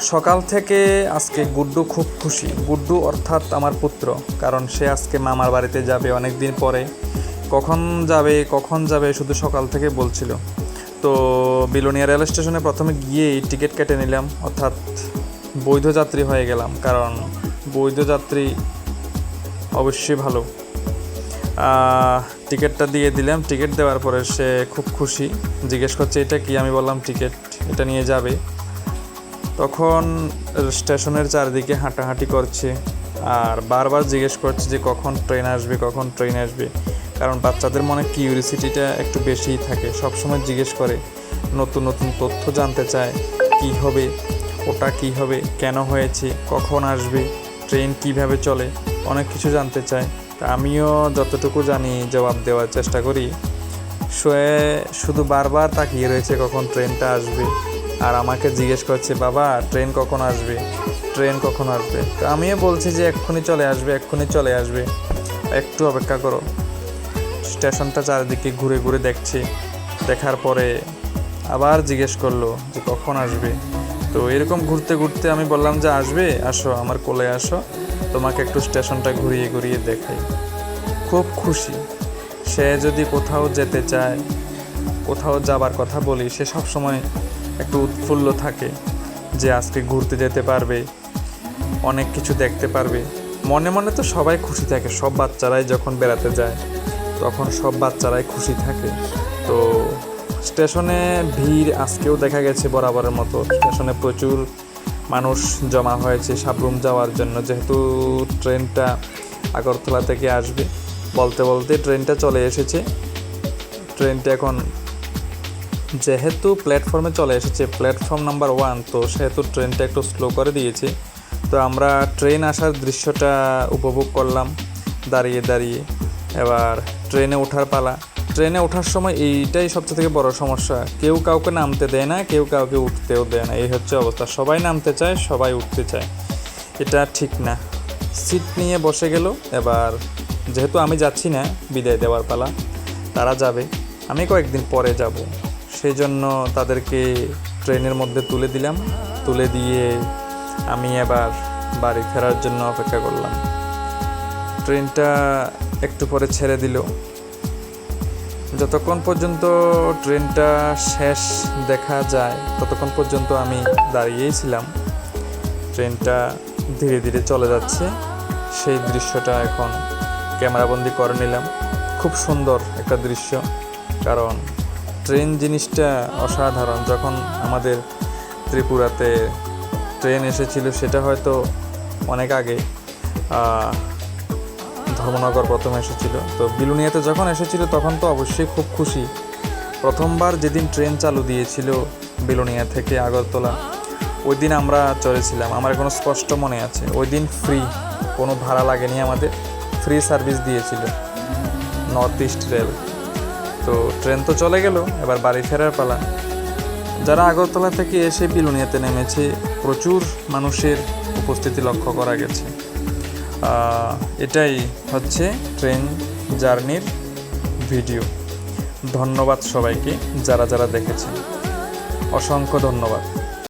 সকাল থেকে আজকে গুড্ডু খুব খুশি। গুড্ডু অর্থাৎ আমার পুত্র, কারণ সে আজকে মামার বাড়িতে যাবে অনেক দিন পরে। কখন যাবে কখন যাবে শুধু সকাল থেকে বলছিল। তো বিলোনিয়া রেল স্টেশনে প্রথমে গিয়েই টিকিট কেটে নিলাম, অর্থাৎ বৈধ যাত্রী হয়ে গেলাম, কারণ বৈধ যাত্রী অবশ্যই ভালো। টিকিটটা দিয়ে দিলাম। টিকিট দেওয়ার পরে সে খুব খুশি। জিজ্ঞেস করছে, এটা কি? আমি বললাম, টিকিট, এটা নিয়ে যাবে। তখন স্টেশনের চারিদিকে হাঁটাহাঁটি করছে আর বারবার জিজ্ঞেস করছে যে কখন ট্রেন আসবে, কখন ট্রেন আসবে। কারণ বাচ্চাদের মনে কিউরিসিটিটা একটু বেশিই থাকে। সবসময় জিজ্ঞেস করে, নতুন নতুন তথ্য জানতে চায়, কি হবে, ওটা কি হবে, কেন হয়েছে, কখন আসবে, ট্রেন কীভাবে চলে, অনেক কিছু জানতে চায়। তা আমিও যতটুকু জানি জবাব দেওয়ার চেষ্টা করি শুয়ে শুধু বারবার তাকিয়ে রয়েছে কখন ট্রেনটা আসবে আর আমাকে জিজ্ঞেস করছে, বাবা, ট্রেন কখন আসবে? ট্রেন কখন আসবে? তো আমিও বলছি যে, এক্ষুনি চলে আসবে, এক্ষুনি চলে আসবে। একটু অপেক্ষা করো। স্টেশনটা চারিদিকে ঘুরে ঘুরে দেখছি। দেখার পরে আবার জিজ্ঞেস করল যে, কখন আসবে? তো এরকম ঘুরতে ঘুরতে আমি বললাম যে, আসবে? আসো, আমার কোলে আসো। তোমাকে একটু স্টেশনটা ঘুরিয়ে ঘুরিয়ে দেখাই। খুব খুশি। সে যদি কোথাও যেতে চায়, কোথাও যাবার কথা বলি, সে সব সময় একটু উৎফুল্ল থাকে যে আজকে ঘুরতে যেতে পারবে, অনেক কিছু দেখতে পারবে। মনে মনে তো সবাই খুশি থাকে, সব বাচ্চারাই যখন বেড়াতে যায়, তখন সব বাচ্চারাই খুশি থাকে। তো স্টেশনে ভিড় আজকেও দেখা গেছে বরাবরের মতো। স্টেশনে প্রচুর মানুষ জমা হয়েছে, সাবরুম যাওয়ার জন্য। যেহেতু ট্রেনটা আগরতলা থেকে আসবে, বলতে বলতে ট্রেনটা চলে এসেছে। ট্রেনটা এখন যেহেতু প্ল্যাটফর্মে চলে এসেছে প্ল্যাটফর্ম নাম্বার ওয়ান তো সেহেতু ট্রেনটা একটু স্লো করে দিয়েছে। তো আমরা ট্রেন আসার দৃশ্যটা উপভোগ করলাম, দাঁড়িয়ে দাঁড়িয়ে। এবার ট্রেনে ওঠার পালা। ট্রেনে ওঠার সময় এইটাই সবচেয়ে থেকে বড় সমস্যা। কেউ কাউকে নামতে দেয় না, কেউ কাউকে উঠতেও দেয় না। এই হচ্ছে অবস্থা। সবাই নামতে চায়, সবাই উঠতে চায়। এটা ঠিক না। সিট নিয়ে বসে গেল। এবার যেহেতু আমি যাচ্ছি না বিদায় দেওয়ার পালা, তারা যাবে। আমি কয়েকদিন পরে যাব। সেই জন্য তাদেরকে ট্রেনের মধ্যে তুলে দিলাম। তুলে দিয়ে আমি এবার বাড়ি ফেরার জন্য অপেক্ষা করলাম। ট্রেনটা একটু পরে ছেড়ে দিল। যতক্ষণ পর্যন্ত ট্রেনটা শেষ দেখা যায়, ততক্ষণ পর্যন্ত আমি দাঁড়িয়েই ছিলাম। ট্রেনটা ধীরে ধীরে চলে যাচ্ছে। সেই দৃশ্যটা এখন ক্যামেরাবন্দি করে নিলাম। খুব সুন্দর একটা দৃশ্য, কারণ ট্রেন জিনিসটা অসাধারণ। যখন আমাদের ত্রিপুরাতে ট্রেন এসেছিল, সেটা হয়তো অনেক আগে ধর্মনগর প্রথম এসেছিল। তো বিলুনিয়াতে যখন এসেছিল, তখন তো অবশ্যই খুব খুশি। প্রথমবার যেদিন ট্রেন চালু দিয়েছিল বিলুনিয়া থেকে আগরতলা ওই দিন আমরা চলেছিলাম আমার এখনও স্পষ্ট মনে আছে ওই দিন ফ্রি কোনো ভাড়া লাগেনি আমাদের। ফ্রি সার্ভিস দিয়েছিল। নর্থ ইস্ট রেল তো ট্রেন তো চলে গেল, এবার বাড়ি ফেরার পালা। যারা আগরতলা থেকে এসে বিলুনিয়াতে নেমেছে, প্রচুর মানুষের উপস্থিতি লক্ষ্য করা গেছে। এটাই হচ্ছে ট্রেন জার্নির ভিডিও। ধন্যবাদ সবাইকে যারা যারা দেখেছেন অসংখ্য ধন্যবাদ।